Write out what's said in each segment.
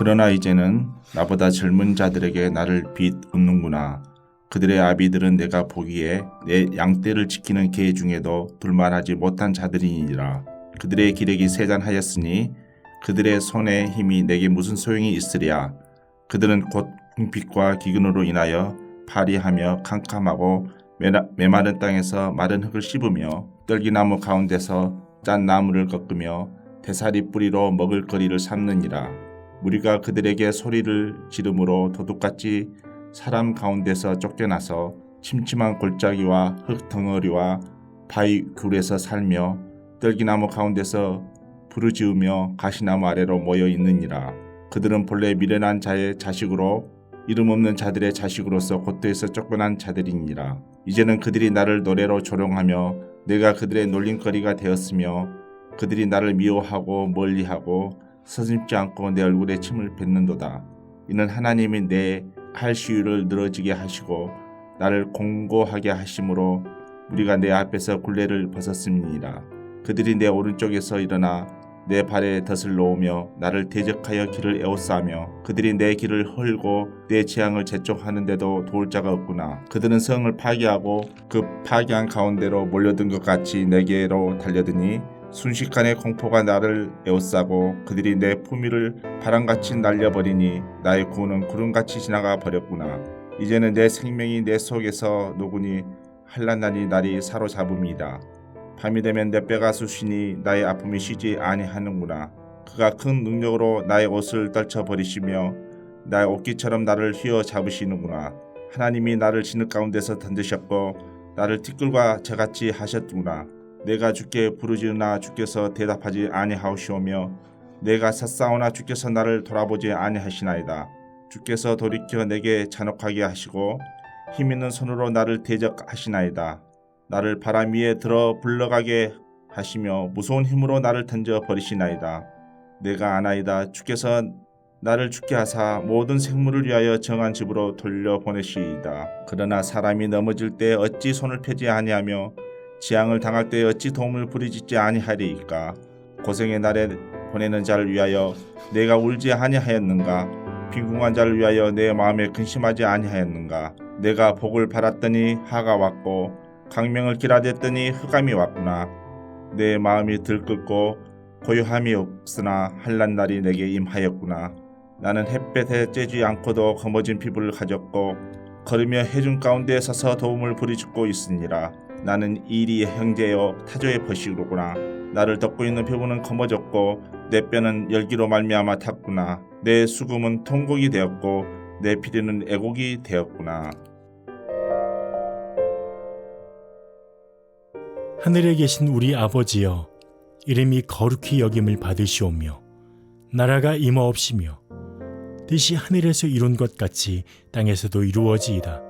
그러나 이제는 나보다 젊은 자들에게 나를 비웃는구나. 그들의 아비들은 내가 보기에 내 양떼를 지키는 개 중에도 둘만하지 못한 자들이니라. 그들의 기력이 세잔하였으니 그들의 손의 힘이 내게 무슨 소용이 있으랴. 그들은 곧 궁핍과 기근으로 인하여 파리하며 캄캄하고 메마른 땅에서 마른 흙을 씹으며 떨기나무 가운데서 짠 나무를 꺾으며 대사리 뿌리로 먹을 거리를 삼느니라. 우리가 그들에게 소리를 지름으로 도둑같이 사람 가운데서 쫓겨나서 침침한 골짜기와 흙덩어리와 바위 굴에서 살며 떨기나무 가운데서 부르지으며 가시나무 아래로 모여 있느니라. 그들은 본래 미련한 자의 자식으로 이름 없는 자들의 자식으로서 고토에서 쫓겨난 자들이니라. 이제는 그들이 나를 노래로 조롱하며 내가 그들의 놀림거리가 되었으며 그들이 나를 미워하고 멀리하고 서슴지 않고 내 얼굴에 침을 뱉는도다. 이는 하나님이 내 할 시유를 늘어지게 하시고 나를 공고하게 하심으로 우리가 내 앞에서 굴레를 벗었음이니라. 그들이 내 오른쪽에서 일어나 내 발에 덫을 놓으며 나를 대적하여 길을 에워싸며 그들이 내 길을 헐고 내 재앙을 재촉하는데도 도울 자가 없구나. 그들은 성을 파괴하고 그 파괴한 가운데로 몰려든 것 같이 내게로 달려드니 순식간에 공포가 나를 에워싸고 그들이 내 품위를 바람같이 날려버리니 나의 구원은 구름같이 지나가 버렸구나. 이제는 내 생명이 내 속에서 녹으니 한란날이 날이 사로잡음이다. 밤이 되면 내 뼈가 쑤시니 나의 아픔이 쉬지 아니하는구나. 그가 큰 능력으로 나의 옷을 떨쳐 버리시며 나의 옷깃처럼 나를 휘어 잡으시는구나. 하나님이 나를 진흙 가운데서 던지셨고 나를 티끌과 저같이 하셨구나. 내가 주께 부르짖으나 주께서 대답하지 아니하시오며 내가 삿사오나 주께서 나를 돌아보지 아니하시나이다. 주께서 돌이켜 내게 잔혹하게 하시고 힘 있는 손으로 나를 대적하시나이다. 나를 바람 위에 들어 불러가게 하시며 무서운 힘으로 나를 던져 버리시나이다. 내가 아나이다. 주께서 나를 죽게 하사 모든 생물을 위하여 정한 집으로 돌려 보내시이다. 그러나 사람이 넘어질 때 어찌 손을 펴지 아니하며 재앙을 당할 때 어찌 도움을 부리짖지 아니하리이까. 고생의 날에 보내는 자를 위하여 내가 울지 아니하였는가. 빈궁한 자를 위하여 내 마음에 근심하지 아니하였는가. 내가 복을 바랐더니 하가 왔고 강명을 기라댔더니 흑암이 왔구나. 내 마음이 들끓고 고요함이 없으나 한란 날이 내게 임하였구나. 나는 햇볕에 쬐지 않고도 검어진 피부를 가졌고 걸으며 해중 가운데 서서 도움을 부리짖고 있으니라. 나는 이리의 형제여 타조의 버시로구나. 나를 덮고 있는 피부는 검어졌고 내 뼈는 열기로 말미암아 탔구나. 내 수금은 통곡이 되었고 내 피리는 애곡이 되었구나. 하늘에 계신 우리 아버지여 이름이 거룩히 여김을 받으시오며 나라가 임하옵시며 뜻이 하늘에서 이룬 것 같이 땅에서도 이루어지이다.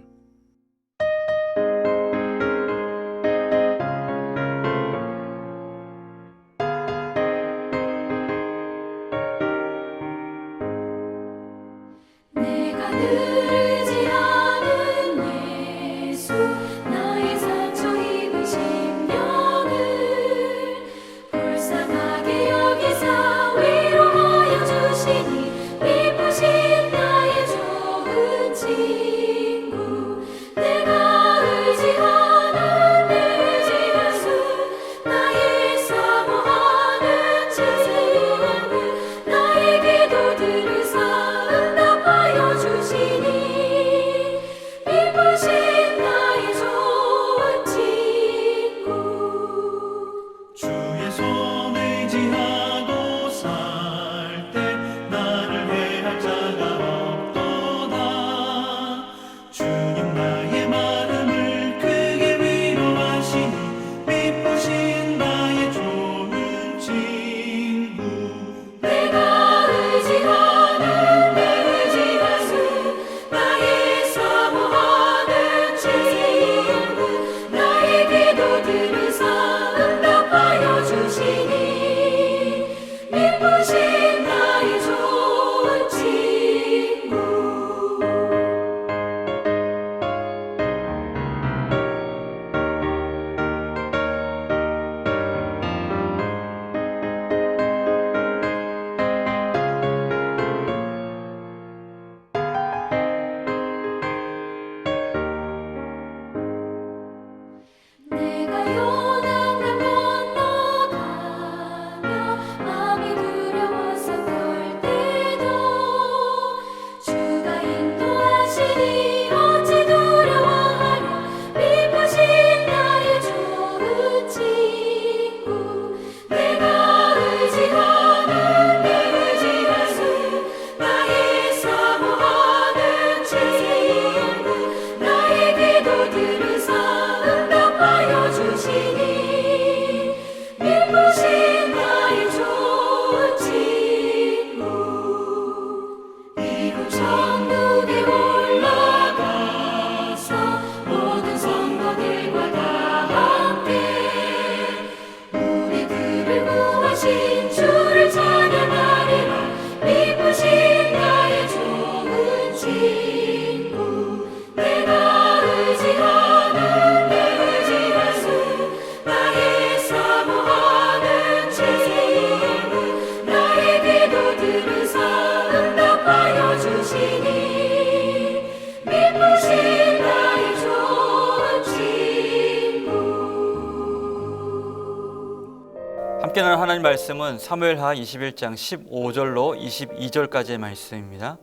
말씀은 사무엘하 21장 15절로 22절까지의 말씀입니다.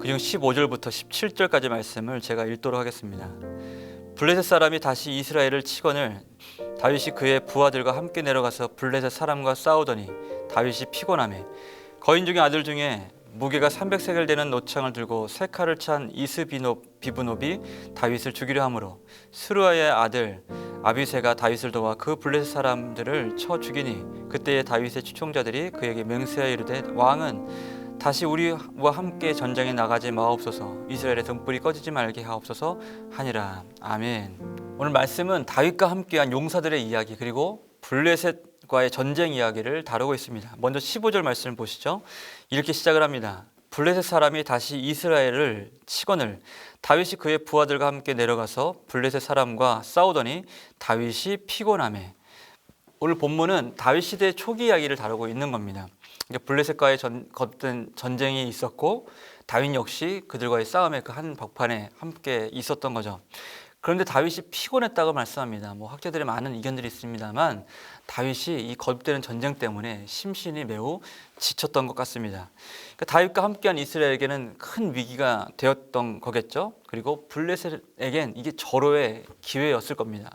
그중 15절부터 17절까지 말씀을 제가 읽도록 하겠습니다. 블레셋 사람이 다시 이스라엘을 치거늘 다윗이 그의 부하들과 함께 내려가서 블레셋 사람과 싸우더니 다윗이 피곤함에 거인 중에 아들 중에 무게가 300세겔 되는 노창을 들고 세 칼을 찬 이스비노 비브노비 다윗을 죽이려 하므로 스루아의 아들 아비세가 다윗을 도와 그 블레셋 사람들을 쳐 죽이니 그때에 다윗의 추종자들이 그에게 맹세하여 이르되 왕은 다시 우리와 함께 전장에 나가지 마옵소서. 이스라엘의 등불이 꺼지지 말게 하옵소서 하니라. 아멘. 오늘 말씀은 다윗과 함께한 용사들의 이야기 그리고 블레셋과의 전쟁 이야기를 다루고 있습니다. 먼저 15절 말씀을 보시죠. 이렇게 시작을 합니다. 블레셋 사람이 다시 이스라엘을 치거늘 다윗이 그의 부하들과 함께 내려가서 블레셋 사람과 싸우더니 다윗이 피곤함에 오늘 본문은 다윗 시대 초기 이야기를 다루고 있는 겁니다. 그러니까 블레셋과의 전, 거뜬 전쟁이 있었고 다윗 역시 그들과의 싸움의 그 한 벽판에 함께 있었던 거죠. 그런데 다윗이 피곤했다고 말씀합니다. 뭐 학자들의 많은 의견들이 있습니다만 다윗이 이 거듭되는 전쟁 때문에 심신이 매우 지쳤던 것 같습니다. 그러니까 다윗과 함께한 이스라엘에게는 큰 위기가 되었던 거겠죠. 그리고 블레셋에겐 이게 절호의 기회였을 겁니다.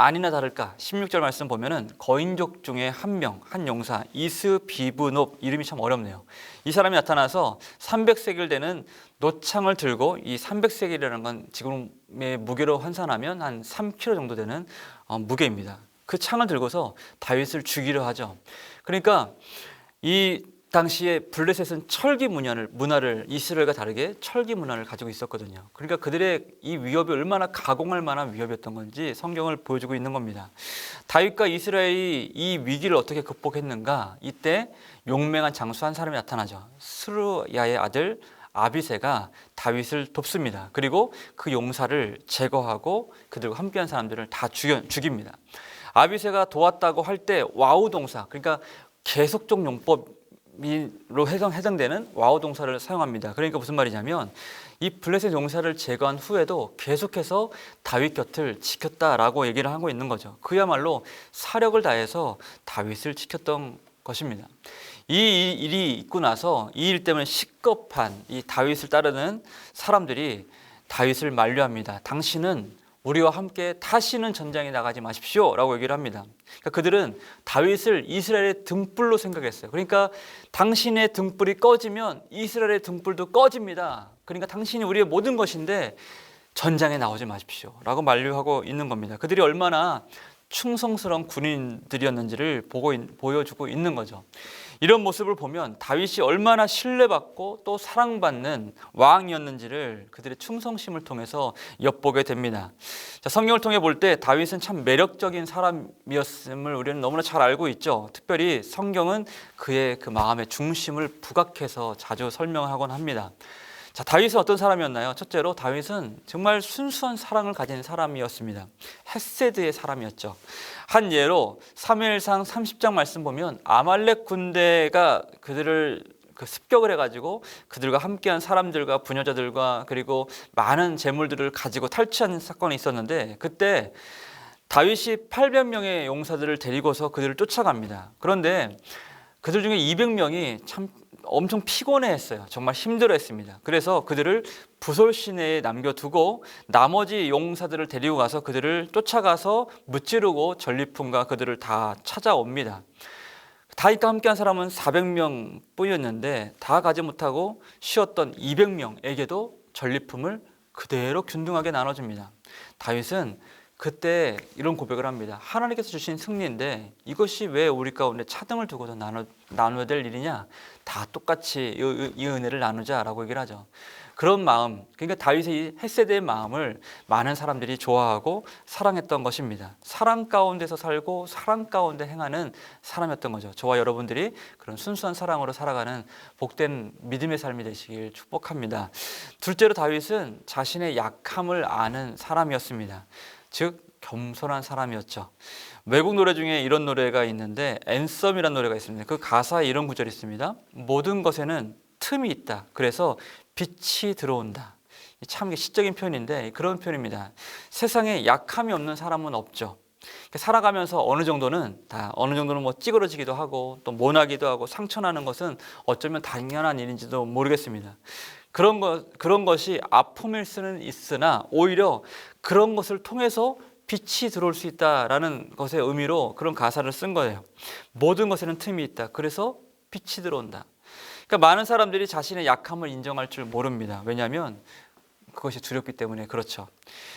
아니나 다를까 16절 말씀 보면은 거인족 중에 한 명, 한 용사 이스 비브노 이름이 참 어렵네요. 이 사람이 나타나서 300세겔 되는 노창을 들고 이 300세겔이라는 건 지금의 무게로 환산하면 한 3kg 정도 되는 어, 무게입니다. 그 창을 들고서 다윗을 죽이려 하죠. 그러니까 이 당시에 블레셋은 철기 문화를, 문화를 이스라엘과 다르게 철기 문화를 가지고 있었거든요. 그러니까 그들의 이 위협이 얼마나 가공할 만한 위협이었던 건지 성경을 보여주고 있는 겁니다. 다윗과 이스라엘이 이 위기를 어떻게 극복했는가? 이때 용맹한 장수 한 사람이 나타나죠. 스루야의 아들 아비세가 다윗을 돕습니다. 그리고 그 용사를 제거하고 그들과 함께한 사람들을 다 죽여, 죽입니다. 아비세가 도왔다고 할 때 와우 동사, 그러니까 계속적 용법 로 해당 해당되는 와우 동사를 사용합니다. 그러니까 무슨 말이냐면 이 블레셋 용사를 제거한 후에도 계속해서 다윗 곁을 지켰다라고 얘기를 하고 있는 거죠. 그야말로 사력을 다해서 다윗을 지켰던 것입니다. 이 일이 있고 나서 이 일 때문에 식겁한 이 다윗을 따르는 사람들이 다윗을 만류합니다. 당신은 우리와 함께 다시는 전장에 나가지 마십시오 라고 얘기를 합니다. 그러니까 그들은 다윗을 이스라엘의 등불로 생각했어요. 그러니까 당신의 등불이 꺼지면 이스라엘의 등불도 꺼집니다. 그러니까 당신이 우리의 모든 것인데 전장에 나오지 마십시오 라고 만류하고 있는 겁니다. 그들이 얼마나 충성스러운 군인들이었는지를 보고 있- 보여주고 있는 거죠. 이런 모습을 보면 다윗이 얼마나 신뢰받고 또 사랑받는 왕이었는지를 그들의 충성심을 통해서 엿보게 됩니다. 자, 성경을 통해 볼 때 다윗은 참 매력적인 사람이었음을 우리는 너무나 잘 알고 있죠. 특별히 성경은 그의 그 마음의 중심을 부각해서 자주 설명하곤 합니다. 자, 다윗은 어떤 사람이었나요? 첫째로 다윗은 정말 순수한 사랑을 가진 사람이었습니다. 헤세드의 사람이었죠. 한 예로 사무엘상 30장 말씀 보면 아말렉 군대가 그들을 그 습격을 해가지고 그들과 함께한 사람들과 부녀자들과 그리고 많은 재물들을 가지고 탈취하는 사건이 있었는데 그때 다윗이 800명의 용사들을 데리고서 그들을 쫓아갑니다. 그런데 그들 중에 200명이 참 엄청 피곤해했어요. 정말 힘들어했습니다. 그래서 그들을 부솔 시내에 남겨두고 나머지 용사들을 데리고 가서 그들을 쫓아가서 무찌르고 전리품과 그들을 다 찾아옵니다. 다윗과 함께한 사람은 400명 뿐이었는데 다 가지 못하고 쉬었던 200명에게도 전리품을 그대로 균등하게 나눠줍니다. 다윗은 그때 이런 고백을 합니다. 하나님께서 주신 승리인데 이것이 왜 우리 가운데 차등을 두고도 나눠, 나눠야 될 일이냐? 다 똑같이 이, 이 은혜를 나누자라고 얘기를 하죠. 그런 마음, 그러니까 다윗의 이 햇세대의 마음을 많은 사람들이 좋아하고 사랑했던 것입니다. 사랑 가운데서 살고 사랑 가운데 행하는 사람이었던 거죠. 저와 여러분들이 그런 순수한 사랑으로 살아가는 복된 믿음의 삶이 되시길 축복합니다. 둘째로 다윗은 자신의 약함을 아는 사람이었습니다. 즉 겸손한 사람이었죠. 외국 노래 중에 이런 노래가 있는데 앤썸이라는 노래가 있습니다. 그 가사에 이런 구절이 있습니다. 모든 것에는 틈이 있다. 그래서 빛이 들어온다. 참 시적인 표현인데 그런 표현입니다. 세상에 약함이 없는 사람은 없죠. 이렇게 살아가면서 어느 정도는 다 어느 정도는 뭐 찌그러지기도 하고 또 모나기도 하고 상처나는 것은 어쩌면 당연한 일인지도 모르겠습니다. 그런 것 그런 것이 아픔일 수는 있으나 오히려 그런 것을 통해서 빛이 들어올 수 있다라는 것의 의미로 그런 가사를 쓴 거예요. 모든 것에는 틈이 있다. 그래서 빛이 들어온다. 그러니까 많은 사람들이 자신의 약함을 인정할 줄 모릅니다. 왜냐하면 그것이 두렵기 때문에 그렇죠.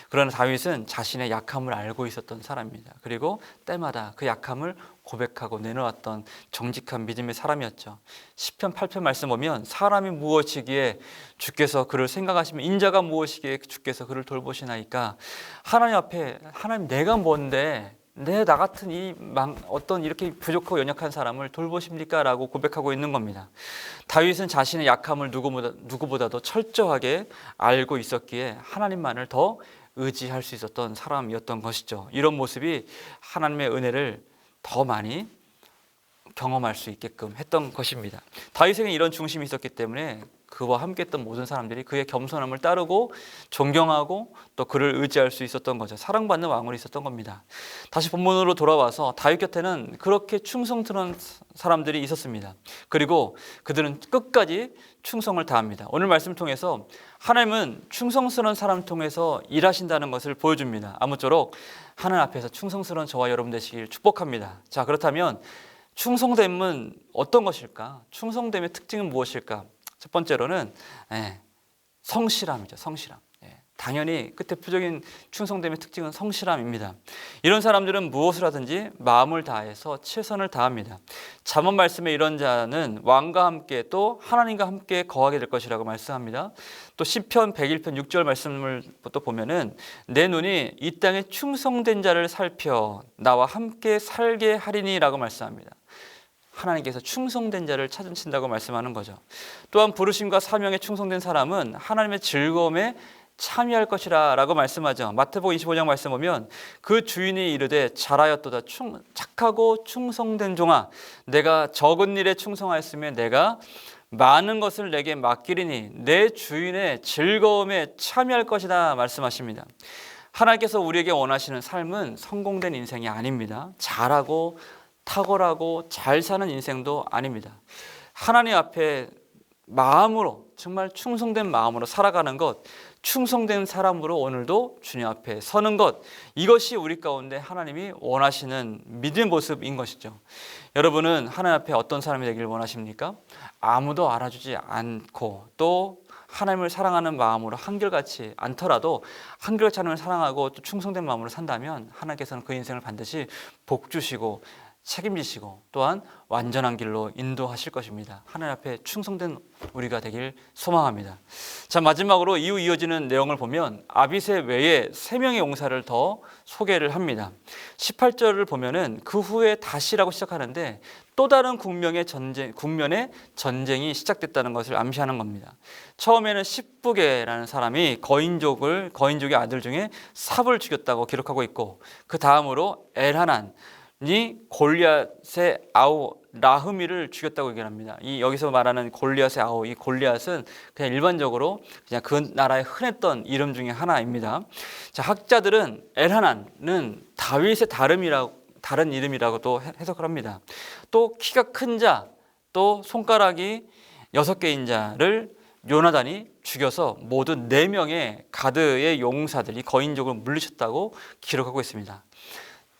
그러나 다윗은 자신의 약함을 알고 있었던 사람입니다. 그리고 때마다 그 약함을 고백하고 내놓았던 정직한 믿음의 사람이었죠. 시편 8편 말씀 보면 사람이 무엇이기에 주께서 그를 생각하시면 인자가 무엇이기에 주께서 그를 돌보시나이까 하나님 앞에 하나님 내가 뭔데 내나 같은 이 망, 어떤 이렇게 부족하고 연약한 사람을 돌보십니까 라고 고백하고 있는 겁니다. 다윗은 자신의 약함을 누구보다, 누구보다도 철저하게 알고 있었기에 하나님만을 더 의지할 수 있었던 사람이었던 것이죠. 이런 모습이 하나님의 은혜를 더 많이 경험할 수 있게끔 했던 것입니다. 다윗에게 이런 중심이 있었기 때문에 그와 함께했던 모든 사람들이 그의 겸손함을 따르고 존경하고 또 그를 의지할 수 있었던 거죠. 사랑받는 왕으로 있었던 겁니다. 다시 본문으로 돌아와서 다윗 곁에는 그렇게 충성스러운 사람들이 있었습니다. 그리고 그들은 끝까지 충성을 다합니다. 오늘 말씀 통해서 하나님은 충성스러운 사람을 통해서 일하신다는 것을 보여줍니다. 아무쪼록 하나님 앞에서 충성스러운 저와 여러분 되시길 축복합니다. 자 그렇다면 충성됨은 어떤 것일까? 충성됨의 특징은 무엇일까? 첫 번째로는 예, 성실함이죠. 성실함. 예, 당연히 끝 대표적인 충성됨의 특징은 성실함입니다. 이런 사람들은 무엇을 하든지 마음을 다해서 최선을 다합니다. 잠언 말씀에 이런 자는 왕과 함께 또 하나님과 함께 거하게 될 것이라고 말씀합니다. 또 시편 101편 6절 말씀을 또 보면은 내 눈이 이 땅에 충성된 자를 살펴 나와 함께 살게 하리니라고 말씀합니다. 하나님께서 충성된 자를 찾으신다고 말씀하는 거죠. 또한 부르심과 사명에 충성된 사람은 하나님의 즐거움에 참여할 것이라 라고 말씀하죠. 마태복음 25장 말씀 보면 그 주인이 이르되 잘하였도다 충, 착하고 충성된 종아 내가 적은 일에 충성하였으면 내가 많은 것을 내게 맡기리니 내 주인의 즐거움에 참여할 것이다 말씀하십니다. 하나님께서 우리에게 원하시는 삶은 성공된 인생이 아닙니다. 잘하고 탁월하고 잘 사는 인생도 아닙니다. 하나님 앞에 마음으로 정말 충성된 마음으로 살아가는 것, 충성된 사람으로 오늘도 주님 앞에 서는 것, 이것이 우리 가운데 하나님이 원하시는 믿음의 모습인 것이죠. 여러분은 하나님 앞에 어떤 사람이 되길 원하십니까? 아무도 알아주지 않고 또 하나님을 사랑하는 마음으로 한결같이 않더라도 한결같이 하나님을 사랑하고 또 충성된 마음으로 산다면 하나님께서는 그 인생을 반드시 복 주시고 책임지시고 또한 완전한 길로 인도하실 것입니다. 하나님 앞에 충성된 우리가 되길 소망합니다. 자 마지막으로 이후 이어지는 내용을 보면 아비세 외에 세 명의 용사를 더 소개를 합니다. 18절을 보면은 그 후에 다시라고 시작하는데 또 다른 국명의 전쟁 국면의 전쟁이 시작됐다는 것을 암시하는 겁니다. 처음에는 십부게라는 사람이 거인족을 거인족의 아들 중에 삽을 죽였다고 기록하고 있고 그 다음으로 엘하난 이 골리앗의 아우 라흐미를 죽였다고 얘기합니다. 이 여기서 말하는 골리앗의 아우 이 골리앗은 그냥 일반적으로 그냥 그 나라에 흔했던 이름 중에 하나입니다. 자 학자들은 엘하난은 다윗의 다름이라고 다른 이름이라고도 해- 해석을 합니다. 또 키가 큰 자, 또 손가락이 여섯 개인 자를 요나단이 죽여서 모두 네 명의 가드의 용사들이 거인족을 물리쳤다고 기록하고 있습니다.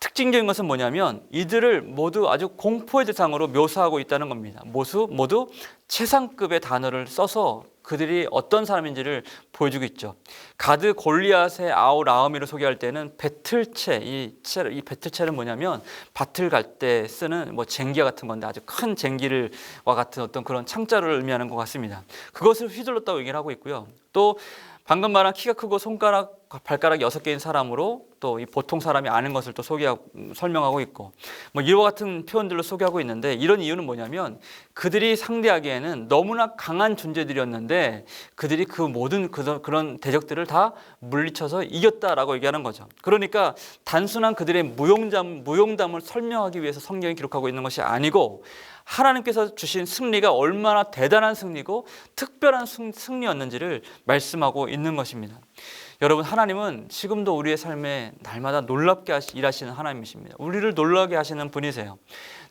특징적인 것은 뭐냐면 이들을 모두 아주 공포의 대상으로 묘사하고 있다는 겁니다. 모두 모두 최상급의 단어를 써서 그들이 어떤 사람인지를 보여주고 있죠. 가드 골리앗의 아우 라우미를 소개할 때는 배틀체 이, 채, 이 배틀체는 뭐냐면 밭을 갈 때 쓰는 뭐 쟁기와 같은 건데 아주 큰 쟁기를와 같은 어떤 그런 창자를 의미하는 것 같습니다. 그것을 휘둘렀다고 얘기를 하고 있고요. 또 방금 말한 키가 크고 손가락 발가락 여섯 개인 사람으로 또 이 보통 사람이 아는 것을 또 소개하고 음, 설명하고 있고 뭐 이와 같은 표현들로 소개하고 있는데 이런 이유는 뭐냐면 그들이 상대하기에는 너무나 강한 존재들이었는데 그들이 그 모든 그, 그런 대적들을 다 물리쳐서 이겼다라고 얘기하는 거죠. 그러니까 단순한 그들의 무용담 무용담을 설명하기 위해서 성경이 기록하고 있는 것이 아니고 하나님께서 주신 승리가 얼마나 대단한 승리고 특별한 승- 승리였는지를 말씀하고 있는 것입니다. 여러분 하나님은 지금도 우리의 삶에 날마다 놀랍게 하시- 일하시는 하나님이십니다. 우리를 놀라게 하시는 분이세요.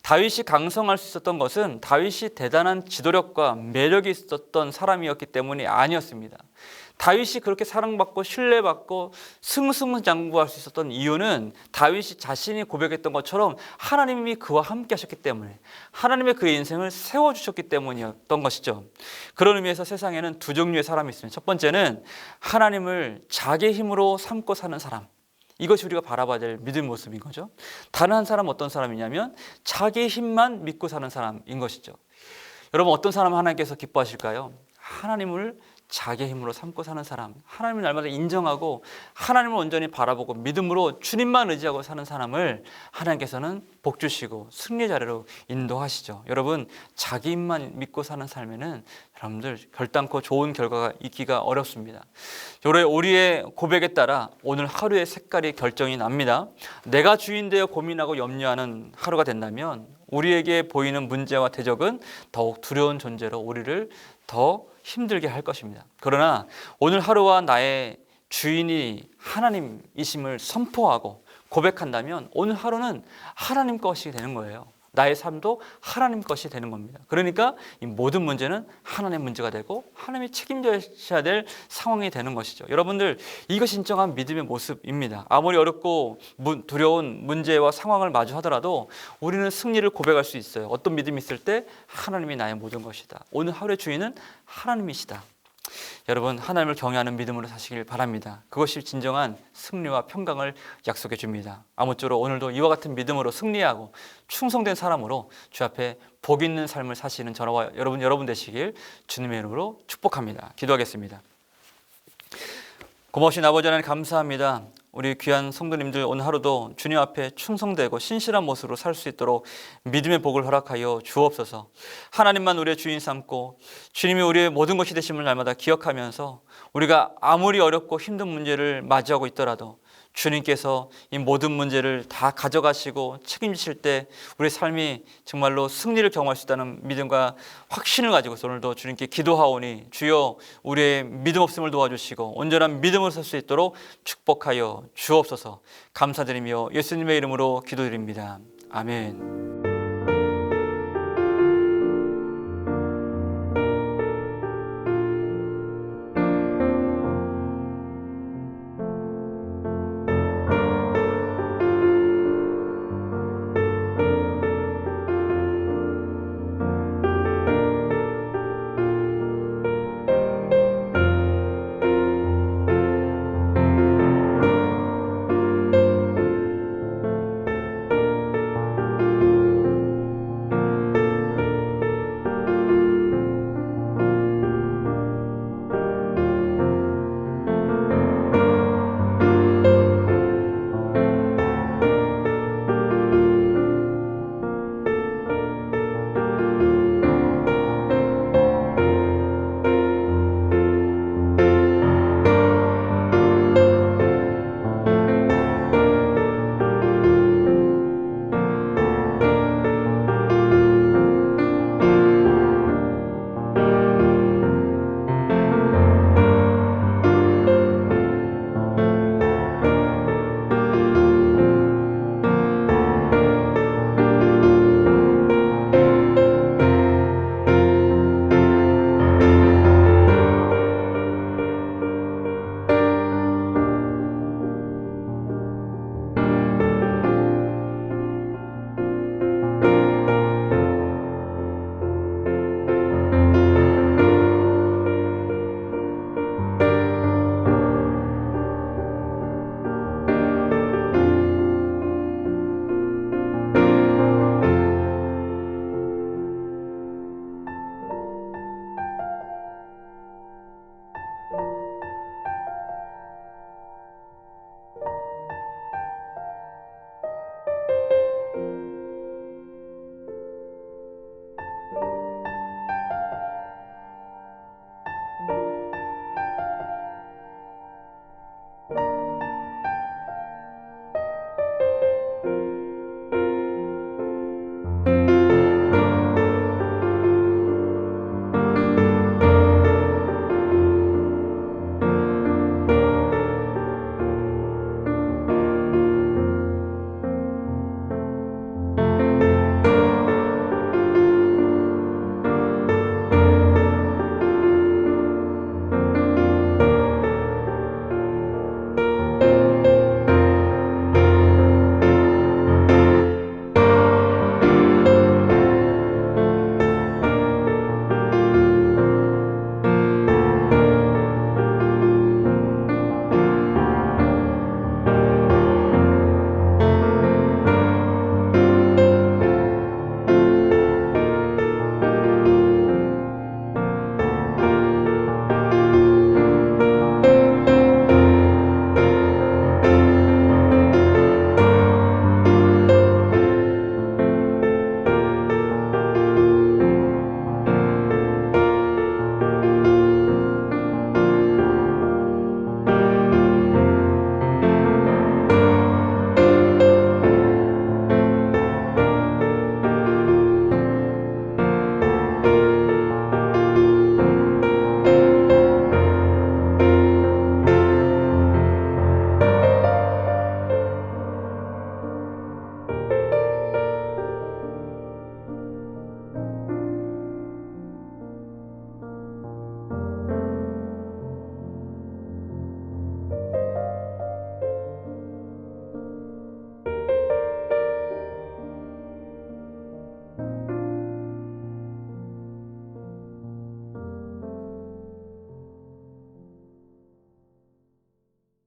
다윗이 강성할 수 있었던 것은 다윗이 대단한 지도력과 매력이 있었던 사람이었기 때문이 아니었습니다. 다윗이 그렇게 사랑받고 신뢰받고 승승장구할 수 있었던 이유는 다윗이 자신이 고백했던 것처럼 하나님이 그와 함께 하셨기 때문에 하나님의 그의 인생을 세워 주셨기 때문이었던 것이죠. 그런 의미에서 세상에는 두 종류의 사람이 있습니다. 첫 번째는 하나님을 자기 힘으로 삼고 사는 사람. 이것이 우리가 바라봐야 될 믿음의 모습인 거죠. 다른 한 사람은 어떤 사람이냐면 자기 힘만 믿고 사는 사람인 것이죠. 여러분 어떤 사람 하나님께서 기뻐하실까요? 하나님을 자기 힘으로 삼고 사는 사람, 하나님을 날마다 인정하고 하나님을 온전히 바라보고 믿음으로 주님만 의지하고 사는 사람을 하나님께서는 복 주시고 승리 자리로 인도하시죠. 여러분 자기 힘만 믿고 사는 삶에는 여러분들 결단코 좋은 결과가 있기가 어렵습니다. 우리의 우리의 고백에 따라 오늘 하루의 색깔이 결정이 납니다. 내가 주인 되어 고민하고 염려하는 하루가 된다면 우리에게 보이는 문제와 대적은 더욱 두려운 존재로 우리를 더 힘들게 할 것입니다. 그러나 오늘 하루와 나의 주인이 하나님이심을 선포하고 고백한다면 오늘 하루는 하나님 것이 되는 거예요. 나의 삶도 하나님 것이 되는 겁니다. 그러니까 이 모든 문제는 하나님의 문제가 되고 하나님이 책임져야 될 상황이 되는 것이죠. 여러분들 이것이 진정한 믿음의 모습입니다. 아무리 어렵고 문- 두려운 문제와 상황을 마주하더라도 우리는 승리를 고백할 수 있어요. 어떤 믿음이 있을 때 하나님이 나의 모든 것이다. 오늘 하루의 주인은 하나님이시다. 여러분 하나님을 경외하는 믿음으로 사시길 바랍니다. 그것이 진정한 승리와 평강을 약속해 줍니다. 아무쪼록 오늘도 이와 같은 믿음으로 승리하고 충성된 사람으로 주 앞에 복 있는 삶을 사시는 저와 여러분 여러분 되시길 주님의 이름으로 축복합니다. 기도하겠습니다. 고마우신 아버지 하나님 감사합니다. 우리 귀한 성도님들 오늘 하루도 주님 앞에 충성되고 신실한 모습으로 살 수 있도록 믿음의 복을 허락하여 주옵소서. 하나님만 우리의 주인 삼고 주님이 우리의 모든 것이 되심을 날마다 기억하면서 우리가 아무리 어렵고 힘든 문제를 맞이하고 있더라도 주님께서 이 모든 문제를 다 가져가시고 책임지실 때 우리 삶이 정말로 승리를 경험할 수 있다는 믿음과 확신을 가지고 오늘도 주님께 기도하오니 주여 우리의 믿음 없음을 도와주시고 온전한 믿음으로 설수 있도록 축복하여 주옵소서 감사드리며 예수님의 이름으로 기도드립니다. 아멘.